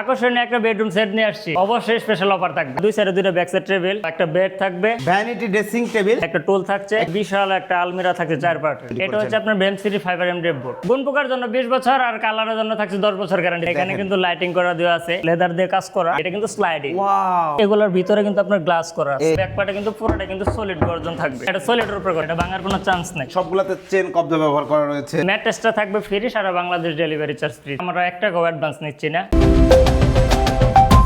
আকর্ষণীয় একটা bedroom set নিয়ে আসছি। অবশ্যই স্পেশাল অফার থাকবে। দুই সাইডে দুইটা ব্যাক সাইড টেবিল একটা বেড থাকবে। ভ্যানিটি ড্রেসিং টেবিল একটা টুল থাকছে বিশাল একটা আলমিরা থাকছে চার পার্টের এটা হচ্ছে আপনার বেম সিটি ফাইবার এম ডেপ বোর্ড গুণ পোকার জন্য বিশ বছর আর কালারের জন্য থাকছে দশ বছর গ্যারান্টি এখানে কিন্তু লাইটিং করা দেওয়া আছে লেদার দিয়ে কাজ করা। এটা কিন্তু স্লাইডিং এগুলোর ভিতরে কিন্তু আপনার গ্লাস করা আছে। ব্যাক পার্টে কিন্তু পুরোটা কিন্তু সলিড গর্জন থাকবে। এটা সলিডের উপর এটা ভাঙার কোনো চান্স নেই। সবগুলোতে চেন কবজা ব্যবহার করা রয়েছে। ম্যাট্রেসটা থাকবে ফ্রি সারা বাংলাদেশ ডেলিভারি চার্জ ফ্রি আমরা এক টাকাও অ্যাডভান্স নিচ্ছি না।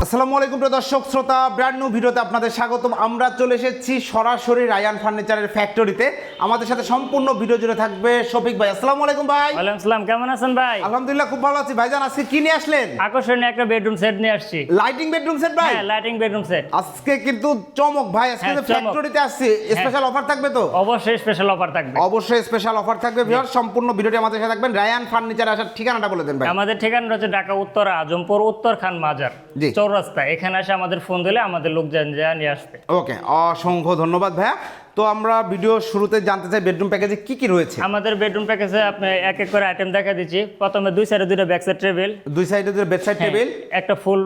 আসসালামু আলাইকুম প্রিয় দর্শক শ্রোতা ব্র্যান্ড নিউ ভিডিওতে আপনাদের স্বাগতম। আমরা চলে এসেছি সরাসরি রায়ান ফার্নিচারের ফ্যাক্টরিতে আমাদের সাথে সম্পূর্ণ ভিডিও জুড়ে থাকবে শফিক ভাই। আসসালামু আলাইকুম ভাই। ওয়ালাইকুম আসসালাম কেমন আছেন ভাই? আলহামদুলিল্লাহ খুব ভালো আছি। ভাইজান আজকে কি নিয়ে আসলেন? আকর্ষণীয় একটা বেডরুম সেট নিয়ে আসছি। লাইটিং বেডরুম সেট ভাই? হ্যাঁ লাইটিং বেডরুম সেট আজকে কিন্তু চমক ভাই আজকে হ্যাঁ, তো ফ্যাক্টরিতে আসছি। স্পেশাল অফার থাকবে তো? অবশ্যই স্পেশাল অফার থাকবে। অবশ্যই স্পেশাল অফার থাকবে ভিউয়ার সম্পূর্ণ ভিডিওটি আমাদের সাথে থাকবেন। রায়ান ফার্নিচার আসার ঠিকানাটা বলে দেন ভাই। আমাদের ঠিকানা হচ্ছে ঢাকা উত্তর আজমপুর উত্তর খান মাজার। জি। চৌরাস্তা এখানে এসে আমাদের ফোন দিলে আমাদের লোক যান যা নিয়ে আসবে। ওকে অসংখ্য ধন্যবাদ ভাইয়া। তো আমরা ভিডিও শুরুতে জানতে চাই বেডরুম প্যাকেজে কি কি রয়েছে? আমাদের বেডরুম প্যাকেজে আপনি এক এক করে আইটেম দেখা দিচ্ছি। প্রথমে দুই সাইডে দুটো ব্যাক সাইড টেবিল দুই সাইডে দুটো বেড সাইড টেবিল একটা ফুল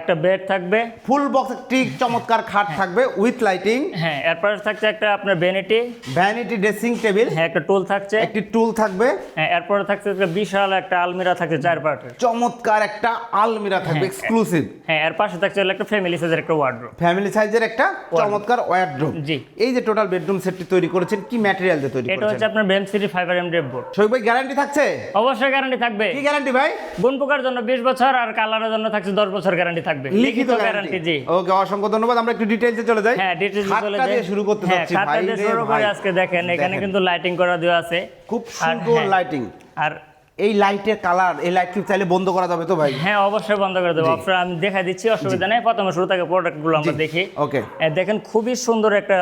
একটা বেড থাকবে। ফুল বক্স একটি চমৎকার খাট থাকবে উইথ লাইটিং হ্যাঁ এরপর থাকছে একটা আপনার বেনিটি ভ্যানিটি ড্রেসিং টেবিল হ্যাঁ একটা টুল থাকছে। একটি টুল থাকবে। হ্যাঁ এরপরে থাকছে একটা বিশাল একটা আলমিরা থাকছে চার পার্টের চমৎকার একটা আলমিরা থাকবে এক্সক্লুসিভ হ্যাঁ এর পাশে থাকছে একটা ফ্যামিলি সাইজের একটা ওয়ার্ড্রোব ফ্যামিলি সাইজের একটা চমৎকার ওয়ার্ড্রোব জি। এই যে টোটাল বেডরুম সেটটি তৈরি করেছেন কি ম্যাটেরিয়াল দিয়ে তৈরি এটা হচ্ছে আপনার বেম সিটি ফাইবার এম ডেপ বোর্ড শৈব ভাই গ্যারান্টি থাকছে? অবশ্যই গ্যারান্টি থাকবে। কি গ্যারান্টি ভাই? গুণ পোকার জন্য বিশ বছর আর কালারের জন্য থাকছে দশ বছর গ্যারান্টি থাকবে। লিখিত গ্যারান্টি জি। ওকে অসংখ্য ধন্যবাদ। আমরা একটু ডিটেইলসে চলে যাই। হ্যাঁ ডিটেইলস চলে দিয়ে শুরু করতে হ্যাঁ যাচ্ছি ভাই। দিয়ে শুরু করে আজকে দেখেন এখানে কিন্তু লাইটিং করা দেওয়া আছে। খুব সুন্দর হ্যাঁ, লাইটিং আর এই লাইটের কালার এই লাইট চাইলে বন্ধ করা যাবে তো ভাই? হ্যাঁ অবশ্যই বন্ধ করে দেবো। আপনার আমি দেখা দিচ্ছি অসুবিধা নেই। প্রথমে শুরু থেকে প্রোডাক্টগুলো আমরা দেখি। ওকে। দেখেন খুবই সুন্দর একটা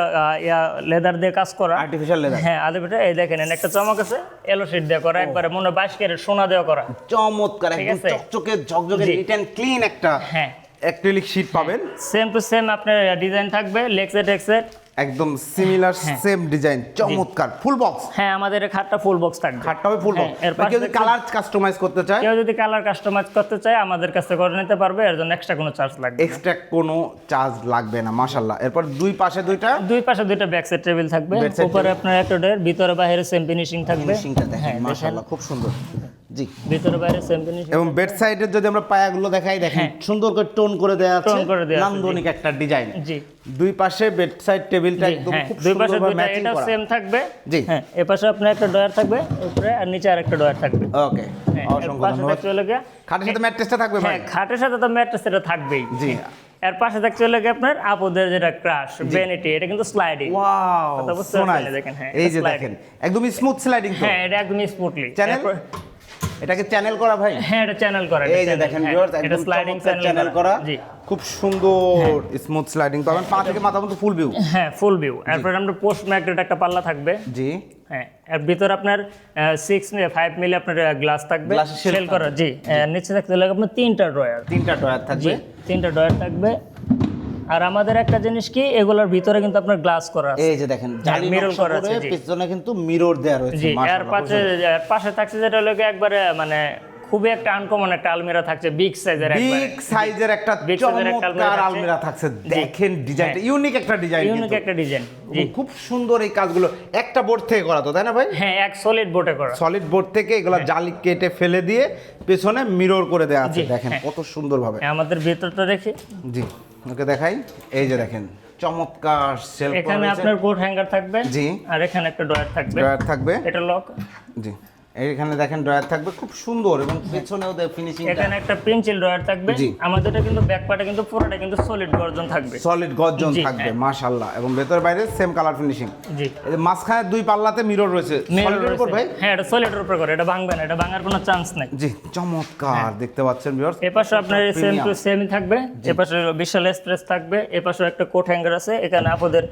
লেদার দিয়ে কাজ করা। আর্টিফিশিয়াল লেদার হ্যাঁ আদিপিটা এই দেখেন একটা চমক আছে এলো শিট দিয়ে করা একবারে মনে হয় বাইশ ক্যারেট সোনা দেওয়া করা। চমৎকার একদম? চকচকে ঝকঝকে। নিট এন্ড ক্লিন একটা হ্যাঁ। অ্যাক্রিলিক শীট পাবেন। সেম টু সেম আপনার ডিজাইন থাকবে লেক্সেট এক্সেট একদম সিমিলার সেম ডিজাইন চমৎকার। ফুল বক্স হ্যাঁ আমাদের খাটটা ফুল বক্স থাকবে। খাটটা হবে ফুল বক্স এর পাশে কেউ যদি কালার কাস্টমাইজ করতে চায়? কেউ যদি কালার কাস্টমাইজ করতে চায় আমাদের কাছে করে নিতে পারবে এর জন্য এক্সট্রা কোনো চার্জ লাগবে এক্সট্রা কোনো চার্জ লাগবে না মাশাল্লাহ এরপর দুই পাশে দুইটা? দুই পাশে দুইটা ব্যাক সাইড টেবিল থাকবে। উপরে আপনার একটা ডোর ভিতরে বাইরে সেম ফিনিশিং থাকবে। ফিনিশিংটা দেখেন হ্যাঁ, দেখেন। মাশাল্লাহ খুব সুন্দর। জি। ভিতরে বাইরে সেম ফিনিশিং এবং বেড সাইডের যদি আমরা পায়াগুলো দেখাই দেখেন সুন্দর করে টোন করে দেওয়া আছে। হ্যাঁ। করে দেয়া নান্দনিক একটা ডিজাইন জি। দুই পাশে বেড সাইড টেবিলটা একদম হ্যাঁ। খুব দুই পাশে ম্যাচিং এটা সেম থাকবে। জি। হ্যাঁ এ পাশে আপনার একটা ডয়ার থাকবে উপরে আর নিচে আর একটা ডয়ার থাকবে। ওকে হ্যাঁ অসংখ্য ধন্যবাদ। খাটের সাথে ম্যাট্রেসটা থাকবে ভাই? হ্যাঁ খাটের সাথে তো ম্যাট্রেস এটা থাকবেই। জি। এর পাশে হলো গিয়ে আপনার আপুদের যেটা ক্রাশ বেনিটি এটা কিন্তু স্লাইডিং ওয়াও দেখেন, হ্যাঁ, এই যে দেখেন একদম স্মুথ স্লাইডিং তো। হ্যাঁ এটা একদম স্মুথলি? এটাকে চ্যানেল করা ভাই? হ্যাঁ এটা চ্যানেল করা এই যে দেখেন ভিউয়ার্স এটা একদম স্লাইডিং চ্যানেল করা। জি। খুব সুন্দর স্মুথ স্লাইডিং পাবেন পা থেকে মাথা পর্যন্ত ফুল ভিউ হ্যাঁ ফুল ভিউ এরপর আমরা পোস্ট ম্যাগনেট একটা পাল্লা থাকবে। জি। হ্যাঁ এর ভিতরে আপনার সিক্স ফাইভ মিলি আপনার গ্লাস থাকবে। সেল করা জি নিচে থাকতে লাগে আপনার তিনটা ড্রয়ার তিনটা ড্রয়ার থাকবে। তিনটা ড্রয়ার থাকবে। আর আমাদের একটা জিনিস কি এগুলোর ভিতরে কিন্তু আপনার গ্লাস করা আছে। এই যে দেখেন জালি নকশা করা আছে। পিছনে কিন্তু মিরর দেয়া রয়েছে এর পাশে পাশে থাকছে যেটা হলো একবারে মানে খুবই একটা আনকমন একটা আলমিরা থাকছে বিগ সাইজের একবারে। বিগ সাইজের একটা চমৎকার আলমিরা থাকছে। দেখেন ডিজাইনটা হ্যাঁ। ইউনিক একটা ডিজাইন ইউনিক একটা ডিজাইন খুব সুন্দর এই কাজগুলো একটা বোর্ড থেকে করা তো তাই না ভাই? হ্যাঁ এক সলিড বোটে করা। সলিড বোর্ড থেকে এগুলো জালি কেটে ফেলে দিয়ে পেছনে মিরর করে দেওয়া আছে দেখেন হ্যাঁ। কত সুন্দর ভাবে হ্যাঁ, আমাদের ভিতরটা দেখি। জি। ওকে দেখাই। এই যে দেখেন চমৎকার সেলফ এখানে আপনার কোট হ্যাঙ্গার থাকবে জি। আর এখানে একটা ড্রয়ার থাকবে। ড্রয়ার থাকবে। এটা লক। জি। এইখানে দেখেন ড্রয়ার থাকবে খুব সুন্দর এবং পেছনেও ফিনিশিং এখানে একটা পেন্সিল ড্রয়ার থাকবে। জি। আমাদের এটা কিন্তু ব্যাক পার্টে কিন্তু পুরোটা কিন্তু সলিড গর্জন থাকবে। সলিড গর্জন থাকবে হ্যাঁ। মাশাআল্লাহ। এবং ভেতর বাইরে সেম কালার ফিনিশিং জি। এই যে মাঝখানে দুই পাল্লাতে মিরর রয়েছে। সলিডের উপর ভাই? হ্যাঁ এটা সলিডের উপর করে এটা ভাঙবে না এটা ভাঙার কোনো চান্স নাই। জি চমৎকার দেখতে পাচ্ছেন ভিউয়ার্স এ পাশে আপনার সেম টু সেমই থাকবে এ পাশে বিশাল এক্সপ্রেস থাকবে এ পাশে একটা কোট হ্যাঙ্গার আছে। এখানে আপনাদের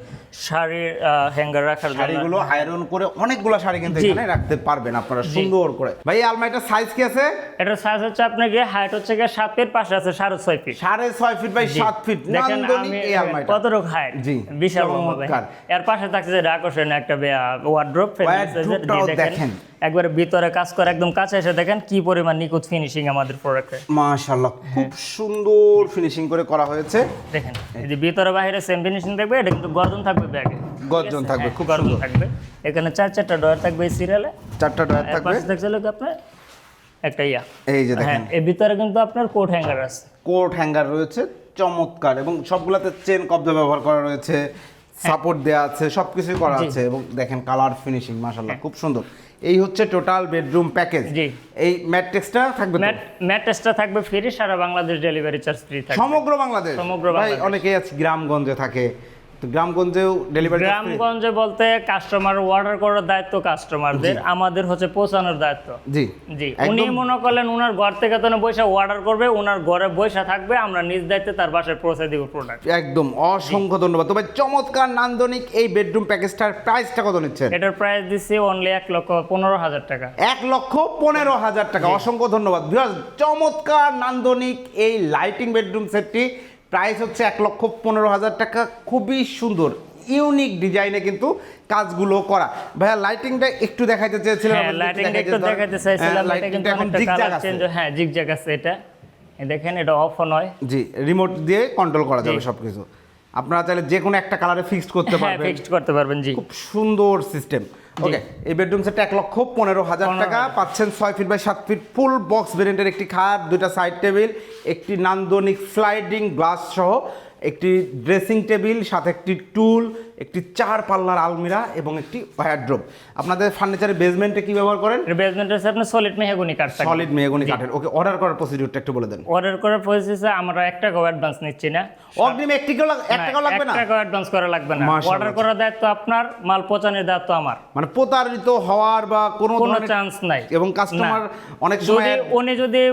শাড়ির হ্যাঙ্গার রাখার জন্য শাড়িগুলো আয়রন করে অনেকগুলো শাড়ি কিন্তু এখানে রাখতে পারবেন আপনারা সুন্দর করে। ভাই আলমারিটার সাইজ কি আছে? এটার সাইজ হচ্ছে আপনার গিয়ে হাইট হচ্ছে গিয়ে সাত ফিট পাশে আছে সাড়ে ছয় ফিট সাড়ে ছয় ফিট বাই সাত ফিট দেখেন আমি এই আলমারিটা। কতটুকু হাইট জি, বিশাল চমৎকার। এর পাশে থাকছে যে আকর্ষণীয় একটা ওয়ার্ড্রোপ দেখেন। একবারে ভিতরে কাজ করে একদম কাছে এসে দেখেন কি পরিমাণ নিখুঁত ফিনিশিং আমাদের প্রোডাক্টে মাশাআল্লাহ খুব সুন্দর ফিনিশিং করে করা হয়েছে। দেখেন এই যে ভিতরে বাইরে সেম ফিনিশিং থাকবে এটা কিন্তু গর্জন থাকবে ব্যাগে। গর্জন থাকবে, খুব গর্জন। থাকবে। এখানে চার চারটা ডয়ার থাকবে এই সিরিয়ালে চারটা ড্রয়ার থাকবে। পাশে থাকছে হলো কি আপনার? একটা ইয়া। এই যে হ্যাঁ দেখেন। এর ভিতরে কিন্তু আপনার কোট হ্যাঙ্গার আছে। কোট হ্যাঙ্গার রয়েছে চমৎকার। এবং সবগুলাতে চেন কবজা ব্যবহার করা রয়েছে সাপোর্ট দেওয়া আছে সবকিছুই করা হ্যাঁ। আছে। এবং দেখেন কালার ফিনিশিং মাশাআল্লাহ খুব সুন্দর। এই হচ্ছে টোটাল বেডরুম প্যাকেজ জি। এই ম্যাট্রিক্সটা থাকবে তো? ম্যাট ম্যাট থাকবে ফ্রি সারা বাংলাদেশ ডেলিভারি চার্জ ফ্রি থাকবে। সমগ্র বাংলাদেশ? সমগ্র ভাই। অনেকেই আছে গ্রামগঞ্জে থাকে। গ্রামগঞ্জেও ডেলিভারি গ্রামগঞ্জে বলতে কাস্টমার অর্ডার করার দায়িত্ব কাস্টমারদের আমাদের হচ্ছে পৌঁছানোর দায়িত্ব। জি। জি। উনি মনে করলেন উনার ঘর থেকে তো বসে অর্ডার করবে উনার ঘরে বসে থাকবে আমরা নিজ দায়িত্বে তার বাসায় পৌঁছে দিব প্রোডাক্ট একদম অসংখ্য ধন্যবাদ। তবে চমৎকার নান্দনিক এই বেডরুম প্যাকেজটার প্রাইসটা কত নিচ্ছেন? এটার প্রাইস দিচ্ছি অনলি এক লক্ষ পনেরো হাজার টাকা। এক লক্ষ পনেরো হাজার টাকা। অসংখ্য ধন্যবাদ। চমৎকার নান্দনিক এই লাইটিং বেডরুম সেটটি প্রাইস হচ্ছে এক লক্ষ পনেরো হাজার টাকা। খুবই সুন্দর ইউনিক ডিজাইনে কিন্তু কাজগুলো করা। ভাইয়া লাইটিংটা একটু দেখাইতে চেয়েছিলাম হ্যাঁ আমাদের লাইটিং দেখাইতে একটু চাইছিলাম হ্যাঁ, এটা lighting কিন্তু টা এখন জিগজ্যাগ আছে। হ্যাঁ জিগজ্যাগ আছে এটা। এই দেখেন এটা অফ অন হয় জি রিমোট দিয়ে কন্ট্রোল করা যাবে। সবকিছু। আপনারা চাইলে যে কোনো একটা কালারে ফিক্সড করতে হ্যাঁ পারবেন। ফিক্সড করতে পারবেন জি। খুব সুন্দর সিস্টেম ওকে এই বেডরুম সেটটা এক লক্ষ পনেরো হাজার টাকা। পাচ্ছেন ছয় ফিট বাই সাত ফিট ফুল বক্স ভেরিয়েন্টের একটি খাট দুইটা সাইড টেবিল একটি নান্দনিক স্লাইডিং গ্লাস সহ একটি ড্রেসিং টেবিল সাথে একটি টুল একটি চার পাল্লার আলমিরা এবং একটি ওয়ারড্রোব আপনাদের ফার্নিচারের বেসমেন্টে কি ব্যবহার করেন? বেসমেন্ট আছে আপনার সলিড মেহগুনি কাঠ সলিড মেহগনি কাঠের ওকে অর্ডার করার প্রসিডিউরটা একটু বলে দেন। অর্ডার করার প্রসেসে আমরা এক টাকাও অ্যাডভান্স নিচ্ছি না। অগ্রিম এক টাকাও লাগ- এক টাকাও লাগবে না? এক টাকাও অ্যাডভান্স করা লাগবে না। অর্ডার করার দায়িত্ব আপনার মাল পচানোর দায়িত্ব আমার। মানে প্রতারিত হওয়ার বা কোনো কোনো চান্স নাই। এবং কাস্টমার অনেক যদি সময় উনি যদি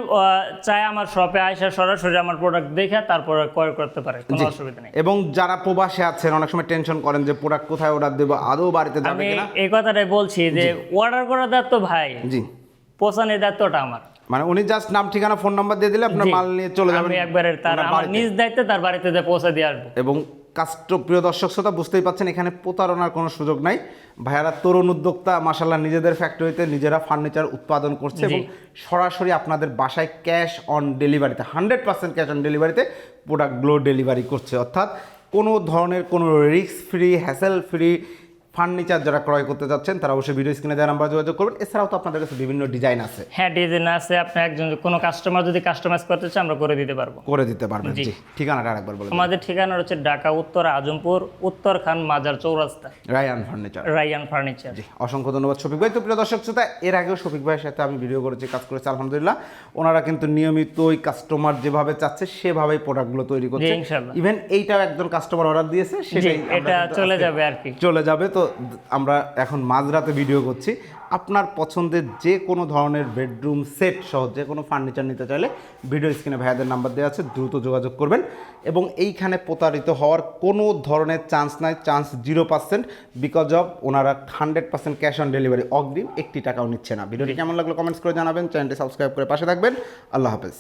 চায় আমার শপে আইসা সরাসরি আমার প্রোডাক্ট দেখে তারপরে ক্রয় করতে পারে কোনো অসুবিধা নেই। এবং যারা প্রবাসে আছেন অনেক সময় টেনশন করেন যে প্রোডাক্ট কোথায় অর্ডার দেবো আদৌ বাড়িতে যাবে আমি কিনা? এই কথাটাই বলছি যে অর্ডার করার দায়িত্ব ভাই। জি। পচানোর দায়িত্বটা আমার। মানে উনি জাস্ট নাম ঠিকানা ফোন নাম্বার দিয়ে দিলে আপনার মাল নিয়ে চলে যাবেন। আমি একবারে তার আমার নিজ দায়িত্বে তার বাড়িতে যে পৌঁছে দিয়ে আসব। এবং কাস্ট প্রিয় দর্শক শ্রোতা বুঝতেই পাচ্ছেন এখানে প্রতারণার কোনো সুযোগ নাই। ভাইয়ারা তরুণ উদ্যোক্তা মাসাল্লাহ নিজেদের ফ্যাক্টরিতে নিজেরা ফার্নিচার উৎপাদন করছে এবং সরাসরি আপনাদের বাসায় ক্যাশ অন ডেলিভারিতে হান্ড্রেড পার্সেন্ট ক্যাশ অন ডেলিভারিতে প্রোডাক্টগুলো ডেলিভারি করছে। অর্থাৎ কোনো ধরনের কোনো risk free hassle free furniture যারা ক্রয় করতে যাচ্ছেন তারা অবশ্যই ভিডিও স্ক্রিনে দেওয়া নাম্বার যোগাযোগ করবেন। এছাড়াও তো আপনাদের কাছে বিভিন্ন ডিজাইন আছে। হ্যাঁ ডিজাইন আছে। আপনি একজন কোনো কাস্টমার যদি কাস্টমাইজ করতে চায় আমরা করে দিতে পারব। করে দিতে পারবেন জি। ঠিকানাটা আরেকবার বলে দিন। আমাদের ঠিকানা হচ্ছে ঢাকা উত্তর আজমপুর উত্তর খান মাজার চৌরাস্তা। রায়ান ফার্নিচার। রাইয়ান ফার্নিচার। জি অসংখ্য ধন্যবাদ শফিক ভাই। তো প্রিয় দর্শক শ্রোতা এর আগেও শফিক ভাইয়ের সাথে আমি ভিডিও করেছি কাজ করেছি আলহামদুলিল্লাহ। ওনারা কিন্তু নিয়মিত ওই কাস্টমার যেভাবে চাচ্ছে সেভাবেই প্রোডাক্টগুলো তৈরি করছে। ইভেন এইটাও একজন কাস্টমার অর্ডার দিয়েছে সেটাই এটা চলে যাবে আর কি। চলে যাবে। তো আমরা এখন মাঝরাতে ভিডিও করছি। আপনার পছন্দের যে কোনো ধরনের বেডরুম সেট সহ যে কোনো ফার্নিচার নিতে চাইলে ভিডিও স্ক্রিনে ভাইয়াদের নাম্বার দেওয়া আছে দ্রুত যোগাযোগ করবেন। এবং এইখানে প্রতারিত হওয়ার কোনো ধরনের চান্স নাই chance zero percent because of ওনারা hundred percent cash on delivery অগ্রিম একটি টাকাও নিচ্ছে না। ভিডিওটি কেমন লাগল কমেন্টস করে জানাবেন। চ্যানেলটি সাবস্ক্রাইব করে পাশে থাকবেন। আল্লাহ হাফেজ।